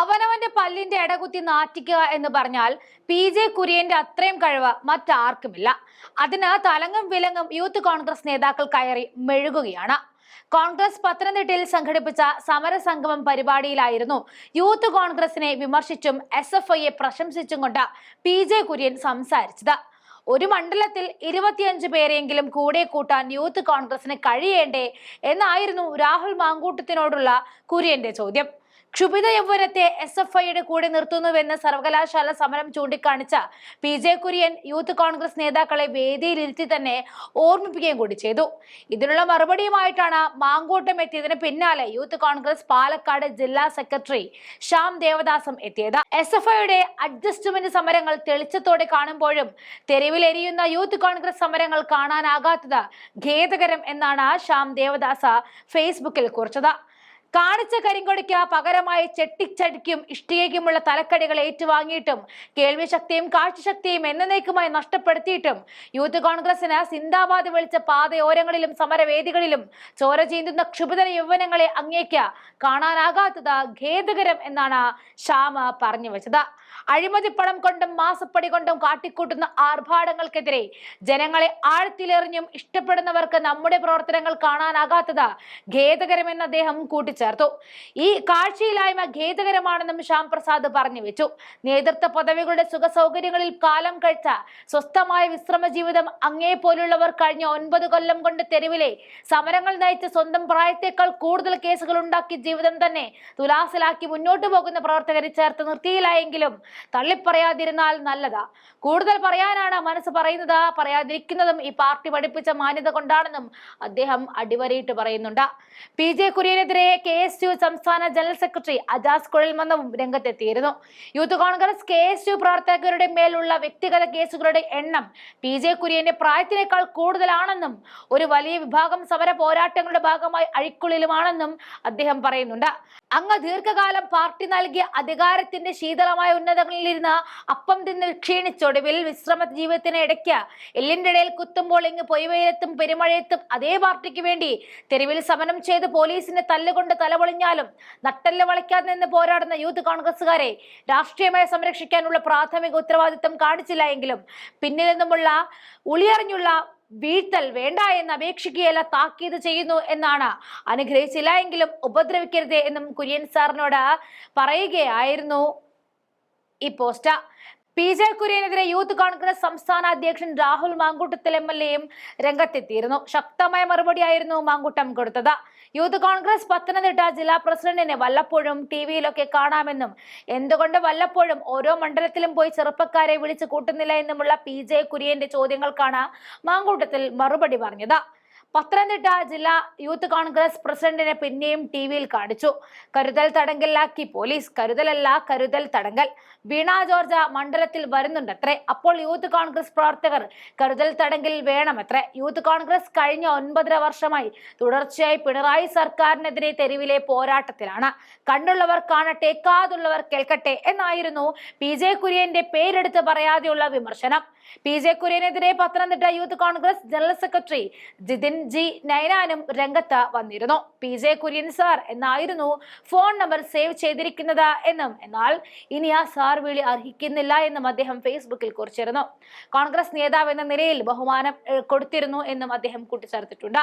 അവനവന്റെ പല്ലിന്റെ ഇടകുത്തി നാറ്റിക്കുക എന്ന് പറഞ്ഞാൽ പി ജെ കുര്യന്റെ അത്രയും കഴിവ് മറ്റാർക്കുമില്ല. അതിന് തലങ്ങും വിലങ്ങും യൂത്ത് കോൺഗ്രസ് നേതാക്കൾ കയറി മെഴുകുകയാണ്. കോൺഗ്രസ് പത്തനംതിട്ടയിൽ സംഘടിപ്പിച്ച സമരസംഗമം പരിപാടിയിലായിരുന്നു യൂത്ത് കോൺഗ്രസിനെ വിമർശിച്ചും എസ് എഫ് ഐയെ പ്രശംസിച്ചും കൊണ്ട് പി ജെ കുര്യൻ സംസാരിച്ചത്. ഒരു മണ്ഡലത്തിൽ ഇരുപത്തിയഞ്ച് പേരെങ്കിലും കൂടെ കൂട്ടാൻ യൂത്ത് കോൺഗ്രസിന് കഴിയേണ്ടേ എന്നായിരുന്നു രാഹുൽ മാങ്കൂട്ടത്തിനോടുള്ള കുര്യന്റെ ചോദ്യം. ക്ഷുഭിത യൗവനത്തെ എസ് എഫ് ഐയുടെ കൂടെ നിർത്തുന്നുവെന്ന് സർവകലാശാല സമരം ചൂണ്ടിക്കാണിച്ച P J Kurian youth Congress നേതാക്കളെ വേദിയിലിരുത്തി തന്നെ ഓർമ്മിപ്പിക്കുകയും കൂടി ചെയ്തു. ഇതിനുള്ള മറുപടിയുമായിട്ടാണ് മാങ്കൂട്ടം എത്തിയതിന് പിന്നാലെ യൂത്ത് കോൺഗ്രസ് പാലക്കാട് ജില്ലാ സെക്രട്ടറി ശ്യാം ദേവദാസും എത്തിയത്. എസ് എഫ് ഐയുടെ അഡ്ജസ്റ്റ്മെന്റ് സമരങ്ങൾ തെളിച്ചത്തോടെ കാണുമ്പോഴും തെരുവിലെരിയുന്ന യൂത്ത് കോൺഗ്രസ് സമരങ്ങൾ കാണാനാകാത്തത് ഖേദകരം എന്നാണ് ശ്യാം ദേവദാസ ഫേസ്ബുക്കിൽ കുറിച്ചത്. കാണിച്ച കരിങ്കൊടിക്ക് പകരമായി ചെട്ടിച്ചടിക്കും ഇഷ്ടികയ്ക്കുമുള്ള തലക്കടികൾ ഏറ്റുവാങ്ങിയിട്ടും കേൾവിശക്തിയും കാഴ്ചശക്തിയും എന്നേക്കുമായി നഷ്ടപ്പെടുത്തിയിട്ടും യൂത്ത് കോൺഗ്രസിന് സിന്ദാബാദ് വിളിച്ച പാതയോരങ്ങളിലും സമരവേദികളിലും ചോര ചീന്തുന്ന ക്ഷുഭിതര യൗവനങ്ങളെ അങ്ങേക്ക് കാണാനാകാത്തത് ഖേദകരം എന്നാണ് ശ്യാമ പറഞ്ഞു വെച്ചത്. അഴിമതിപ്പണം കൊണ്ടും മാസപ്പടി കൊണ്ടും കാട്ടിക്കൂട്ടുന്ന ആർഭാടങ്ങൾക്കെതിരെ ജനങ്ങളെ ആഴത്തിലെറിഞ്ഞും ഇഷ്ടപ്പെടുന്നവർക്ക് നമ്മുടെ പ്രവർത്തനങ്ങൾ കാണാനാകാത്തത് ഖേദകരമെന്ന് അദ്ദേഹം കൂട്ടിച്ചേർത്തു. ഈ കാഴ്ചയില്ലായ്മ ഖേദകരമാണെന്നും ശ്യാം പ്രസാദ് പറഞ്ഞു വെച്ചു. നേതൃത്വ പദവികളുടെ സുഖ സൗകര്യങ്ങളിൽ കാലം കഴിച്ച സ്വസ്ഥമായ വിശ്രമ ജീവിതം അങ്ങേ പോലുള്ളവർ കഴിഞ്ഞ ഒൻപത് കൊല്ലം കൊണ്ട് തെരുവിലെ സമരങ്ങൾ നയിച്ച് സ്വന്തം പ്രായത്തേക്കാൾ കൂടുതൽ കേസുകൾ ഉണ്ടാക്കി ജീവിതം തന്നെ തുലാസിലാക്കി മുന്നോട്ടു പോകുന്ന പ്രവർത്തകരെ ചേർത്ത് നിർത്തിയില്ലായെങ്കിലും തള്ളിപ്പറയാതിരുന്നാൽ നല്ലതാ. കൂടുതൽ പറയാനാണ് മനസ്സ് പറയുന്നത്. പറയാതിരിക്കുന്നതും ഈ പാർട്ടി പഠിപ്പിച്ച മാന്യത കൊണ്ടാണെന്നും അദ്ദേഹം അടിവരയിട്ട് പറയുന്നുണ്ട്. പി ജെ കുര്യനെതിരെ കെ എസ് യു സംസ്ഥാന ജനറൽ സെക്രട്ടറി അജാസ് കുഴൽമന്നവും രംഗത്തെത്തിയിരുന്നു. Youth Congress K S U പ്രവർത്തകരുടെ മേലുള്ള വ്യക്തിഗത കേസുകളുടെ എണ്ണം പി ജെ കുര്യന്റെ പ്രായത്തിനേക്കാൾ കൂടുതലാണെന്നും ഒരു വലിയ വിഭാഗം സമര പോരാട്ടങ്ങളുടെ ഭാഗമായി അഴിക്കുള്ളിലുമാണെന്നും അദ്ദേഹം പറയുന്നുണ്ട്. അങ്ങ് ദീർഘകാലം പാർട്ടി നൽകിയ അധികാരത്തിന്റെ ശീതളമായ ഉന്നതങ്ങളിലിരുന്ന് അപ്പം തിന്ന് ക്ഷീണിച്ചൊടുവിൽ വിശ്രമ ജീവിതത്തിന് ഇടയ്ക്ക് എല്ലിന്റെ ഇടയിൽ കുത്തുമ്പോൾ ഇങ്ങ് പൊയ്വെയിലെത്തും പെരുമഴയത്തും അതേ പാർട്ടിക്ക് വേണ്ടി തെരുവിൽ സമരം ചെയ്ത് പോലീസിനെ തല്ലുകൊണ്ട് തലപൊളിഞ്ഞാലും നട്ടൽ വളയ്ക്കാതെ നിന്ന് പോരാടുന്ന യൂത്ത് കോൺഗ്രസുകാരെ രാഷ്ട്രീയമായി സംരക്ഷിക്കാനുള്ള പ്രാഥമിക ഉത്തരവാദിത്തം കാണിച്ചില്ല എങ്കിലും പിന്നിൽ നിന്നുമുള്ള ഉളിയറിഞ്ഞുള്ള വീഴ്ത്തൽ വേണ്ട എന്ന് അപേക്ഷിക്കുകയല്ല താക്കീത് ചെയ്യുന്നു എന്നാണ്. അനുഗ്രഹിച്ചില്ല എങ്കിലും ഉപദ്രവിക്കരുത് എന്നും കുര്യൻ സാറിനോട് പറയുകയായിരുന്നു. ഈ പോസ്റ്റ് പി ജെ കുര്യനെതിരെ യൂത്ത് കോൺഗ്രസ് സംസ്ഥാന അധ്യക്ഷൻ രാഹുൽ മാങ്കൂട്ടത്തിൽ എം എൽ എയും രംഗത്തെത്തിയിരുന്നു. ശക്തമായ മറുപടിയായിരുന്നു മാങ്കൂട്ടം കൊടുത്തത്. യൂത്ത് കോൺഗ്രസ് പത്തനംതിട്ട ജില്ലാ പ്രസിഡന്റിനെ വല്ലപ്പോഴും ടി വിയിലൊക്കെ കാണാമെന്നും എന്തുകൊണ്ട് വല്ലപ്പോഴും ഓരോ മണ്ഡലത്തിലും പോയി ചെറുപ്പക്കാരെ വിളിച്ചു കൂട്ടുന്നില്ല എന്നുമുള്ള പി ജെ കുര്യന്റെ ചോദ്യങ്ങൾക്കാണ് മാങ്കൂട്ടത്തിൽ മറുപടി പറഞ്ഞത്. പത്തനംതിട്ട ജില്ലാ യൂത്ത് കോൺഗ്രസ് പ്രസിഡന്റിനെ പിന്നെയും ടി വിയിൽ കാണിച്ചു. കരുതൽ തടങ്കലിലാക്കി പോലീസ് കരുതലല്ല കരുതൽ തടങ്കൽ. വീണ ജോർജ മണ്ഡലത്തിൽ വരുന്നുണ്ടത്രേ. അപ്പോൾ യൂത്ത് കോൺഗ്രസ് പ്രവർത്തകർ കരുതൽ തടങ്കലിൽ വേണമത്രേ. യൂത്ത് കോൺഗ്രസ് കഴിഞ്ഞ ഒൻപതര വർഷമായി തുടർച്ചയായി പിണറായി സർക്കാരിനെതിരെ തെരുവിലെ പോരാട്ടത്തിലാണ്. കണ്ടുള്ളവർ കാണട്ടെ കാതുള്ളവർ കേൾക്കട്ടെ എന്നായിരുന്നു പി ജെ കുര്യന്റെ പേരെടുത്ത് പറയാതെയുള്ള വിമർശനം. P J കുര്യനെതിരെ Pathanamthitta youth Congress general secretary Jithin G നൈനാനും രംഗത്ത് വന്നിരുന്നു. പി ജെ കുര്യൻ സാർ എന്നായിരുന്നു ഫോൺ നമ്പർ സേവ് ചെയ്തിരിക്കുന്നത് എന്നും. എന്നാൽ ഇനി ആ സാർ വിളി അർഹിക്കുന്നില്ല എന്നും അദ്ദേഹം ഫേസ്ബുക്കിൽ കുറിച്ചിരുന്നു. കോൺഗ്രസ് നേതാവ് എന്ന നിലയിൽ ബഹുമാനം കൊടുത്തിരുന്നു എന്നും അദ്ദേഹം കൂട്ടിച്ചേർത്തിട്ടുണ്ട്.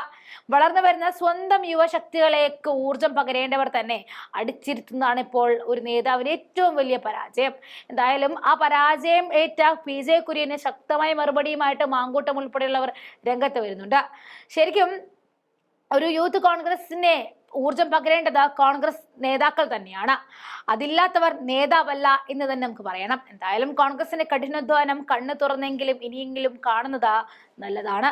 വളർന്നു വരുന്ന സ്വന്തം യുവശക്തികളേക്ക് ഊർജം പകരേണ്ടവർ തന്നെ അടിച്ചിരുത്തുന്നതാണ് ഇപ്പോൾ ഒരു നേതാവിന് ഏറ്റവും വലിയ പരാജയം. എന്തായാലും ആ പരാജയം ഏറ്റ പി ജെ കുര്യന് ശക്തമായ മറുപടിയുമായിട്ട് മാങ്കൂട്ടം ഉൾപ്പെടെയുള്ളവർ രംഗത്ത് വരുന്നുണ്ട്. ശരിക്കും ഒരു യൂത്ത് കോൺഗ്രസിനെ ഊർജം പകരേണ്ടത് കോൺഗ്രസ് നേതാക്കൾ തന്നെയാണ്. അതില്ലാത്തവർ നേതാവല്ല എന്ന് തന്നെ നമുക്ക് പറയണം. എന്തായാലും കോൺഗ്രസിന്റെ കഠിനാധ്വാനം കണ്ണു തുറന്നെങ്കിലും ഇനിയെങ്കിലും കാണുന്നത് നല്ലതാണ്.